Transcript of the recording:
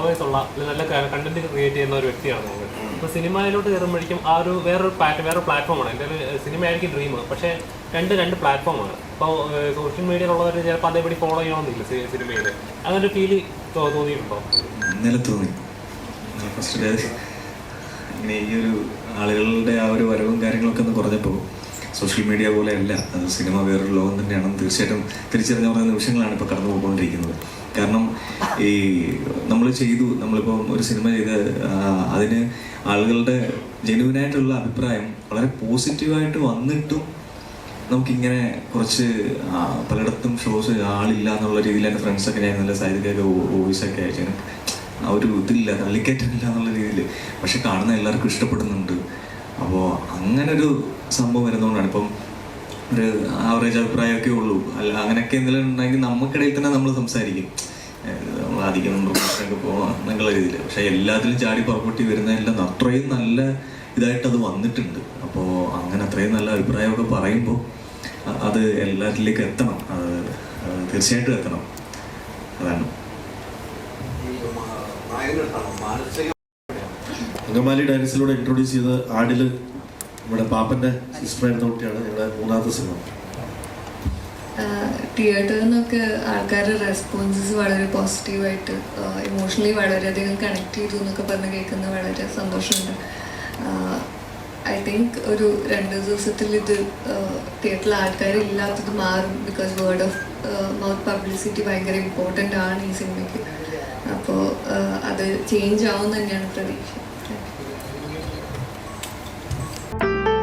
Followers ഉള്ള നല്ല content create ചെയ്യുന്ന ഒരു വ്യക്തിയാണ് അപ്പോൾ സിനിമയിലോട്ട് കയറുമ്പോഴേക്കും ആ ഒരു വേറൊരു പ്ലാറ്റ് വേറെ പ്ലാറ്റ്ഫോമാണ് എന്റെ ഒരു സിനിമയായിരിക്കും ഡ്രീം പക്ഷേ രണ്ട് രണ്ട് പ്ലാറ്റ്ഫോമാണ് അപ്പോൾ സോഷ്യൽ മീഡിയയിലുള്ളവർ ചിലപ്പോൾ അതേപടി ഫോളോ ചെയ്യണമെന്നില്ല സിനിമയിൽ. അങ്ങനെ ഒരു ഫീൽ തോന്നിയിട്ടുണ്ടോ? ഇന്നലെ തോന്നി. ഫസ്റ്റ് ഈ ഒരു ആളുകളുടെ ആ ഒരു വരവും കാര്യങ്ങളൊക്കെ ഒന്ന് കുറഞ്ഞപ്പോൾ സോഷ്യൽ മീഡിയ പോലെ അല്ല അത് സിനിമ വേറൊരു ലോകം തന്നെയാണെന്ന് തീർച്ചയായിട്ടും തിരിച്ചറിഞ്ഞ കുറേ നിമിഷങ്ങളാണ് ഇപ്പോൾ കടന്നു പോയിക്കൊണ്ടിരിക്കുന്നത്. കാരണം ഈ നമ്മൾ ചെയ്തു നമ്മളിപ്പോൾ ഒരു സിനിമ ചെയ്ത് അതിന് ആളുകളുടെ ജെനുവിനായിട്ടുള്ള അഭിപ്രായം വളരെ പോസിറ്റീവായിട്ട് വന്നിട്ടും നമുക്കിങ്ങനെ കുറച്ച് പലയിടത്തും ഷോസ് ആളില്ല എന്നുള്ള രീതിയിൽ എന്റെ ഫ്രണ്ട്സൊക്കെ ഞാൻ നല്ല സൈഡിലൊക്കെ വോയിസൊക്കെ അയച്ചു. ആ ഒരു ഇതില്ല തള്ളിക്കയറ്റമില്ല എന്നുള്ള രീതിയിൽ. പക്ഷെ കാണുന്ന എല്ലാവർക്കും ഇഷ്ടപ്പെടുന്നുണ്ട്. അപ്പോൾ അങ്ങനെ ഒരു സംഭവം വരുന്നതുകൊണ്ടാണ് ഇപ്പം ഒരു ആവറേജ് അഭിപ്രായമൊക്കെ ഉള്ളൂ. അല്ല അങ്ങനെയൊക്കെ എന്തെങ്കിലും ഉണ്ടെങ്കിൽ നമുക്കിടയിൽ തന്നെ നമ്മൾ സംസാരിക്കും. നമ്മൾ അധികം പ്രൊമോഷനൊക്കെ പോകണം എന്നുള്ള രീതിയിൽ പക്ഷേ എല്ലാത്തിലും ചാടി പുറപ്പെട്ടി വരുന്ന എല്ലാം അത്രയും നല്ല ഇതായിട്ട് അത് വന്നിട്ടുണ്ട്. അപ്പോൾ അങ്ങനെ അത്രയും നല്ല അഭിപ്രായമൊക്കെ പറയുമ്പോൾ അത് എല്ലാവരിലേക്ക് എത്തണം. അത് തീർച്ചയായിട്ടും എത്തണം. അതാണ്. അങ്കമാലി ഡാൻസിലൂടെ ഇൻട്രൊഡ്യൂസ് ചെയ്ത ആടിൽ നമ്മുടെ പാപ്പന്റെ സിസ്റ്റർ ആയിരുന്ന കുട്ടിയാണ് ഞങ്ങളുടെ മൂന്നാമത്തെ സിനിമ. തിയേറ്ററിൽ നിന്നൊക്കെ ആൾക്കാരുടെ റെസ്പോൺസസ് വളരെ പോസിറ്റീവായിട്ട് ഇമോഷണലി വളരെയധികം കണക്ട് ചെയ്തു എന്നൊക്കെ പറഞ്ഞ് കേൾക്കുന്നത് വളരെ സന്തോഷമുണ്ട്. ഐ തിങ്ക് ഒരു രണ്ട് ദിവസത്തിൽ ഇത് തിയേറ്ററിൽ ആൾക്കാരില്ലാത്തത് മാറും because word of mouth publicity ഭയങ്കര ഇമ്പോർട്ടന്റ് ആണ് ഈ സിനിമയ്ക്ക്. അപ്പോൾ അത് ചേഞ്ച് ആവും തന്നെയാണ് പ്രതീക്ഷ.